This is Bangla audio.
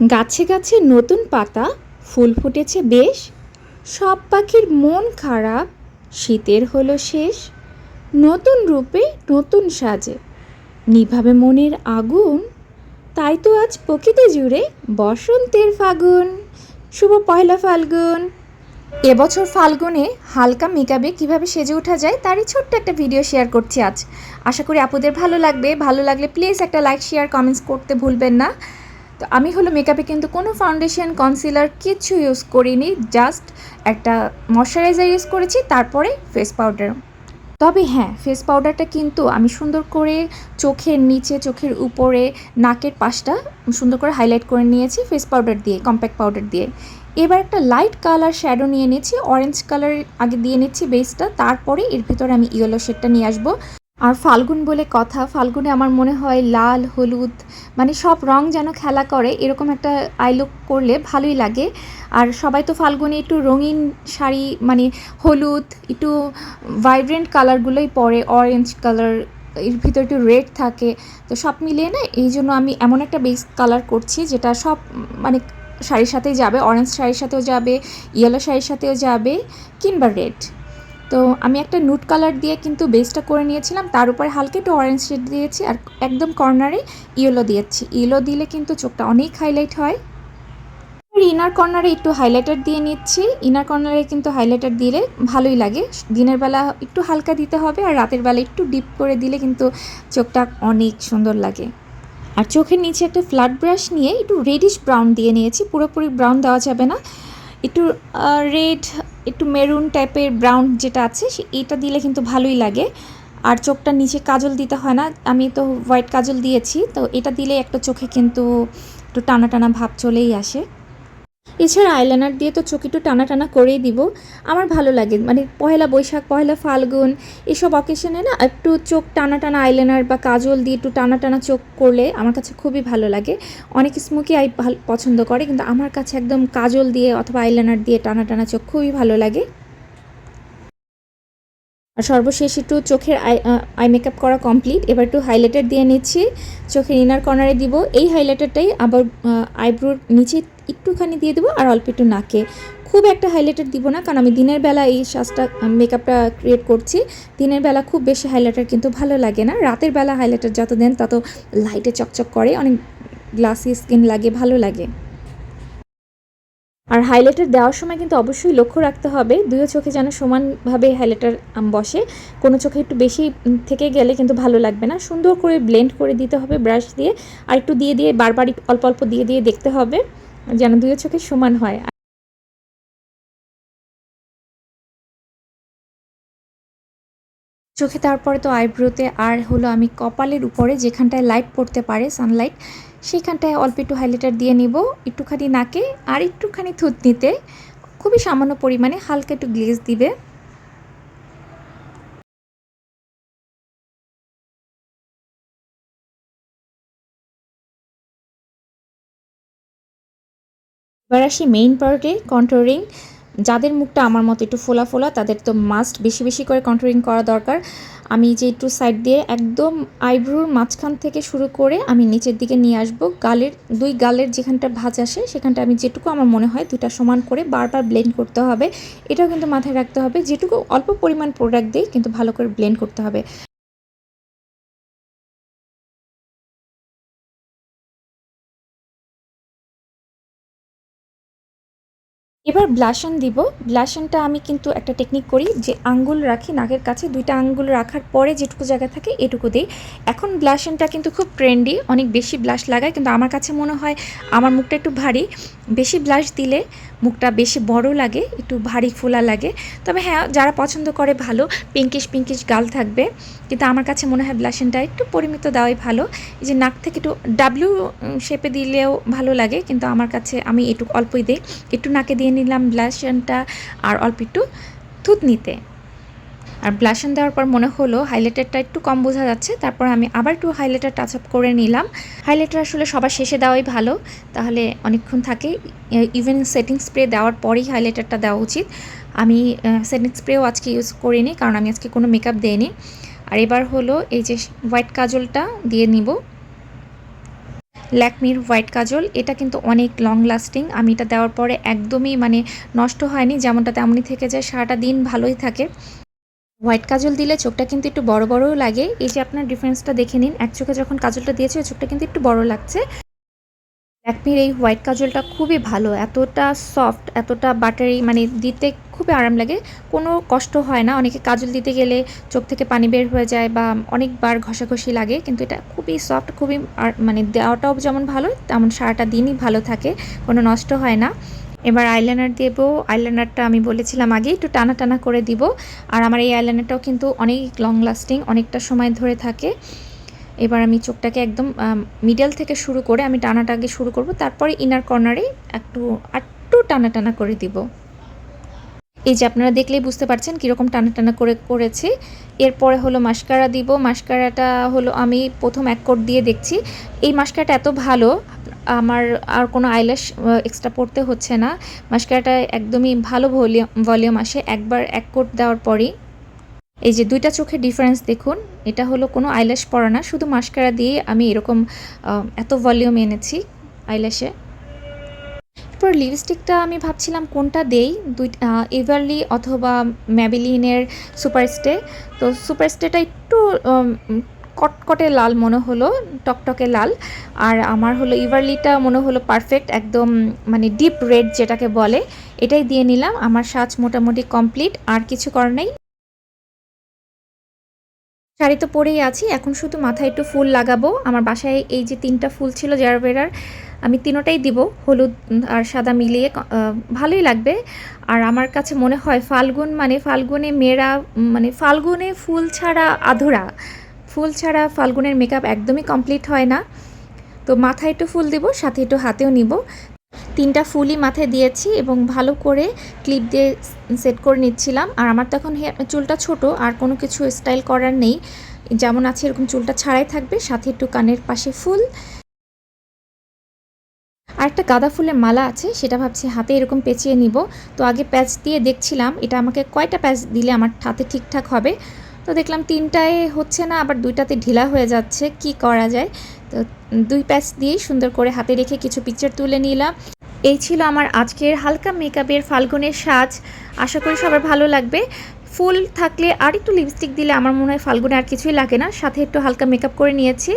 গাছে গাছে নতুন পাতা, ফুল ফুটেছে বেশ। সব পাখির মন খারাপ, শীতের হলো শেষ। নতুন রূপে নতুন সাজে। নিভাবে মনের আগুন, তাই তো আজ প্রকৃতি জুড়ে বসন্তের ফাগুন। শুভ পয়লা ফাল্গুন। এবছর ফাল্গুনে হালকা মেকআপে কীভাবে সেজে ওঠা যায়, তারই ছোট্ট একটা ভিডিও শেয়ার করছি আজ। আশা করি আপুদের ভালো লাগবে। ভালো লাগলে প্লিজ একটা লাইক শেয়ার কমেন্টস করতে ভুলবেন না। তো আমি হলো মেকআপে কিন্তু কোনো ফাউন্ডেশন কনসিলার কিছু ইউজ করিনি জাস্ট একটা ময়শ্চারাইজার ইউজ করেছি, তারপরে ফেস পাউডার তবে হ্যাঁ ফেস পাউডারটা কিন্তু আমি সুন্দর করে চোখের নিচে, চোখের উপরে, নাকের পাশটা সুন্দর করে হাইলাইট করে নিয়েছি ফেস পাউডার দিয়ে কম্প্যাক্ট পাউডার দিয়ে। এবার একটা লাইট কালার শ্যাডো নিয়ে নিচ্ছি অরেঞ্জ কালার আগে দিয়ে নিচ্ছি বেসটা তারপরে এর ভিতরে আমি ইয়েলো শেডটা নিয়ে আসব। আর ফাল্গুন বলে কথা, ফাল্গুনে আমার মনে হয় লাল, হলুদ মানে সব রং যেন খেলা করে, এরকম একটা আই লুক করলে ভালোই লাগে। আর সবাই তো ফাল্গুনে একটু রঙিন শাড়ি মানে হলুদ, একটু ভাইব্রেন্ট কালারগুলোই পরে অরেঞ্জ কালারের ভিতরে একটু রেড থাকে। তো সব মিলিয়ে না, এই জন্য আমি এমন একটা বেস কালার করছি যেটা সব মানে শাড়ির সাথেই যাবে অরেঞ্জ শাড়ির সাথেও যাবে ইয়েলো শাড়ির সাথেও যাবে, কিংবা রেড তো আমি একটা নুট কালার দিয়ে কিন্তু বেসটা করে নিয়েছিলাম। তার উপরে হালকা একটু অরেঞ্জ শেড দিয়েছি আর একদম কর্নারে ইয়েলো দিয়েছি। ইয়েলো দিলে কিন্তু চোখটা অনেক হাইলাইট হয়। ইনার কর্নারে একটু হাইলাইটার দিয়ে নিচ্ছি। ইনার কর্নারে কিন্তু হাইলাইটার দিলে ভালোই লাগে। দিনের বেলা একটু হালকা দিতে হবে আর রাতের বেলা একটু ডিপ করে দিলে কিন্তু চোখটা অনেক সুন্দর লাগে। আর চোখের নিচে একটা ফ্ল্যাট ব্রাশ নিয়ে একটু রেডিশ ব্রাউন দিয়ে নিয়েছি। পুরোপুরি ব্রাউন দেওয়া যাবে না। একটু রেড একটু মেরুন টাইপের ব্রাউন যেটা আছে এটা দিলে কিন্তু ভালোই লাগে। আর চোখটা নিচে কাজল দিতে হয় না। আমি তো হোয়াইট কাজল দিয়েছি, তো এটা দিলে একটা চোখে কিন্তু একটু টানা টানা ভাব চলেই আসে। এছাড়া আইলাইনার দিয়ে তো চোখ একটু টানা টানা করেই দিব। আমার ভালো লাগে। মানে পয়লা বৈশাখ, পহেলা ফাল্গুন, এসব অকেশনে না একটু চোখ টানা টানা আইলাইনার বা কাজল দিয়ে একটু টানা টানা চোখ করলে আমার কাছে খুবই ভালো লাগে। অনেক স্মোকি আই পছন্দ করে, কিন্তু আমার কাছে একদম কাজল দিয়ে অথবা আইলাইনার দিয়ে টানা টানা চোখ খুবই ভালো লাগে। আর সর্বশেষ একটু চোখের আই আই মেকআপ করা কমপ্লিট এবার একটু হাইলাইটার দিয়ে নিচ্ছি। চোখের ইনার কর্নারে দিব। এই হাইলাইটারটাই আবার আইব্রোর নিচে একটুখানি দিয়ে দেবো আর অল্প একটু নাকে। খুব একটা হাইলাইটার দিব না, কারণ আমি দিনের বেলা এই সাজটা মেকআপটা ক্রিয়েট করছি। দিনের বেলা খুব বেশি হাইলাইটার কিন্তু ভালো লাগে না। রাতের বেলা হাইলাইটার যত দেন তত লাইটে চকচক করে, অনেক গ্লাসি স্কিন লাগে, ভালো লাগে। আর হাইলাইটার দেওয়ার সময় কিন্তু অবশ্যই লক্ষ্য রাখতে হবে দুই চোখে যেন সমানভাবে হাইলাইটার বসে। কোনো চোখে একটু বেশি থেকে গেলে কিন্তু ভালো লাগবে না। সুন্দর করে ব্লেন্ড করে দিতে হবে ব্রাশ দিয়ে, আর একটু দিয়ে দিয়ে বারবার অল্প অল্প দিয়ে দিয়ে দেখতে হবে। যেন দুই চোখে সমান হয়। চোখে তারপরে তো আইব্রোতে আর হলো আমি কপালের উপরে যেখানটায় লাইট পড়তে পারে সানলাইট সেইখানটায় অল্প একটু হাইলাইটার দিয়ে নিব, একটুখানি নাকে আর একটুখানি থুতনিতে। খুবই সামান্য পরিমাণে হালকা একটু গ্লেজ দিবে। এবার আসি মেইন পার্টে কন্ট্রোরিং যাদের মুখটা আমার মতো একটু ফোলা ফোলা, তাদের তো মাস্ট বেশি বেশি করে কন্ট্রোলিং করা দরকার। আমি যে একটু সাইড দিয়ে একদম আইব্রোর মাঝখান থেকে শুরু করে আমি নিচের দিকে নিয়ে আসব। গালের, দুই গালের যেখানটা ভাঁজ আসে, সেখানটা আমি যেটুকু আমার মনে হয় দুটা সমান করে বারবার ব্লেন্ড করতে হবে। এটাও কিন্তু মাথায় রাখতে হবে। যেটুকু অল্প পরিমাণ প্রোডাক্ট দিই, কিন্তু ভালো করে ব্লেন্ড করতে হবে। এবার ব্লাশন দিব। ব্লাশনটা আমি কিন্তু একটা টেকনিক করি যে আঙ্গুল রাখি নাকের কাছে, দুইটা আঙ্গুল রাখার পরে যেটুকু জায়গা থাকে এটুকু দিই। এখন ব্লাশনটা কিন্তু খুব ট্রেন্ডি অনেক বেশি ব্লাশ লাগায়, কিন্তু আমার কাছে মনে হয় আমার মুখটা একটু ভারী। বেশি ব্লাশ দিলে মুখটা বেশি বড় লাগে, একটু ভারী ফোলা লাগে। তবে হ্যাঁ যারা পছন্দ করে ভালো পিঙ্কিশ পিঙ্কিশ গাল থাকবে। কিন্তু আমার কাছে মনে হয় ব্লাশনটা একটু পরিমিত দেওয়াই ভালো। এই যে নাক থেকে একটু ডাব্লিউ শেপে দিলেও ভালো লাগে, কিন্তু আমার কাছে আমি একটু অল্পই দিই। একটু নাকে দিয়ে নিলাম ব্লাশনটা আর অল্প একটু থুতনিতে। আর ব্লাশন দেওয়ার পর মনে হলো হাইলাইটারটা একটু কম বোঝা যাচ্ছে, তারপর আমি আবার একটু হাইলাইটার টাচ আপ করে নিলাম। হাইলাইটার আসলে সবার শেষে দেওয়াই ভালো, তাহলে অনেকক্ষণ থাকে। ইভেন সেটিং স্প্রে দেওয়ার পরেই হাইলাইটারটা দেওয়া উচিত। আমি সেটিং স্প্রেও আজকে ইউজ করিনি, কারণ আমি আজকে কোনো মেকআপ দেইনি। আর এবার হলো এই যে হোয়াইট কাজলটা দিয়ে নিব। ল্যাকমির হোয়াইট কাজল, এটা কিন্তু অনেক লং লাস্টিং আমি এটা দেওয়ার পরে একদমই মানে নষ্ট হয়নি, যেমনটা তেমনই থেকে যায়, সারাটা দিন ভালোই থাকে। হোয়াইট কাজল দিলে চোখটা কিন্তু একটু বড় বড়ও লাগে। এই যে আপনার ডিফারেন্সটা দেখে নিন, এক চোখে যখন কাজলটা দিয়েছে, ওই চোখটা কিন্তু একটু বড় লাগছে। ল্যাকমির এই হোয়াইট কাজলটা খুবই ভালো, এতটা সফট এতটা বাটারি মানে দিতে খুবই আরাম লাগে। কোনো কষ্ট হয় না, অনেকে কাজল দিতে গেলে চোখ থেকে পানি বের হয়ে যায় বা অনেকবার ঘষাঘষি লাগে, কিন্তু এটা খুবই সফট খুবই মানে দেওয়াটাও যেমন ভালো, তেমন সারাটা দিনই ভালো থাকে, কোনো নষ্ট হয় না। এবার আইলাইনার দেবো। আইলাইনারটা আমি বলেছিলাম আগে, একটু টানা টানা করে দিব। আর আমার এই আইলাইনারটাও কিন্তু অনেক লং লাস্টিং অনেকটা সময় ধরে থাকে। এবার আমি চোখটাকে একদম মিডল থেকে শুরু করে আমি টানাটা আগে শুরু করব। তারপরে ইনার কর্নারে একটু একটু টানা টানা করে দিব। এই যে আপনারা দেখলেই বুঝতে পারছেন কীরকম টানা টানা করে করেছি। এরপরে হলো মাস্কারা দিব। মাস্কারাটা হলো আমি প্রথম এক কোট দিয়ে দেখছি। এই মাস্কারাটা এত ভালো আমার আর কোনো আইল্যাশ এক্সট্রা পড়তে হচ্ছে না। মাস্কারাটা একদমই ভালো ভলিউম ভলিউম আসে। একবার এক কোট দেওয়ার পরই। এই যে দুইটা চোখের ডিফারেন্স দেখুন, এটা হলো কোনো আইল্যাশ পরা না। শুধু মাস্কারা দিয়ে আমি এরকম এত ভলিউম এনেছি আইল্যাশে এরপর লিপস্টিকটা আমি ভাবছিলাম কোনটা দেই? দুই এভারলি অথবা ম্যাবিলিনের সুপারস্টে তো সুপারস্টেটা একটু কটকটে লাল মনে হলো, টকটকে লাল। আর আমার হলো ইভারলিটা মনে হলো পারফেক্ট একদম মানে ডিপ রেড যেটাকে বলে। এটাই দিয়ে নিলাম। আমার সাজ মোটামুটি কমপ্লিট আর কিছু করার নেই। শাড়ি তো পরেই আছি, এখন শুধু মাথায় একটু ফুল লাগাবো। আমার বাসায় এই যে তিনটা ফুল ছিল জারবেরার আমি তিনোটাই দিব, হলুদ আর সাদা মিলিয়ে ভালোই লাগবে। আর আমার কাছে মনে হয় ফাল্গুন মানে ফাল্গুনে মেয়েরা মানে ফাল্গুনে ফুল ছাড়া আধুরা। ফুল ছাড়া ফাল্গুনের মেকআপ একদমই কমপ্লিট হয় না। তো মাথায় একটু ফুল দেবো, সাথে একটু হাতেও নিব। তিনটা ফুলই মাথায় দিয়েছি এবং ভালো করে ক্লিপ দিয়ে সেট করে নিচ্ছিলাম। আর আমার তখন চুলটা ছোট, আর কোনো কিছু স্টাইল করার নেই। যেমন আছে এরকম চুলটা ছাড়াই থাকবে, সাথে একটু কানের পাশে ফুল। আর একটা গাঁদা ফুলের মালা আছে, সেটা ভাবছি হাতে এরকম পেঁচিয়ে নিব। তো আগে প্যাচ দিয়ে দেখছিলাম, এটা আমাকে কয়টা প্যাচ দিলে আমার হাতে ঠিকঠাক হবে? তো দেখলাম তিনটায় হচ্ছে না, আবার দুইটাতে ঢিলা হয়ে যাচ্ছে, কি করা যায়? তো দুই প্যাচ দিয়েই সুন্দর করে হাতে রেখে কিছু পিকচার তুলে নিলাম। এই ছিল আমার আজকের হালকা মেকআপের ফাল্গুনের সাজ। আশা করি সবার ভালো লাগবে। ফুল থাকলে আর একটু লিপস্টিক দিলে আমার মনে হয় ফাল্গুনে আর কিছুই লাগে না। সাথে একটু হালকা মেকআপ করে নিয়েছি।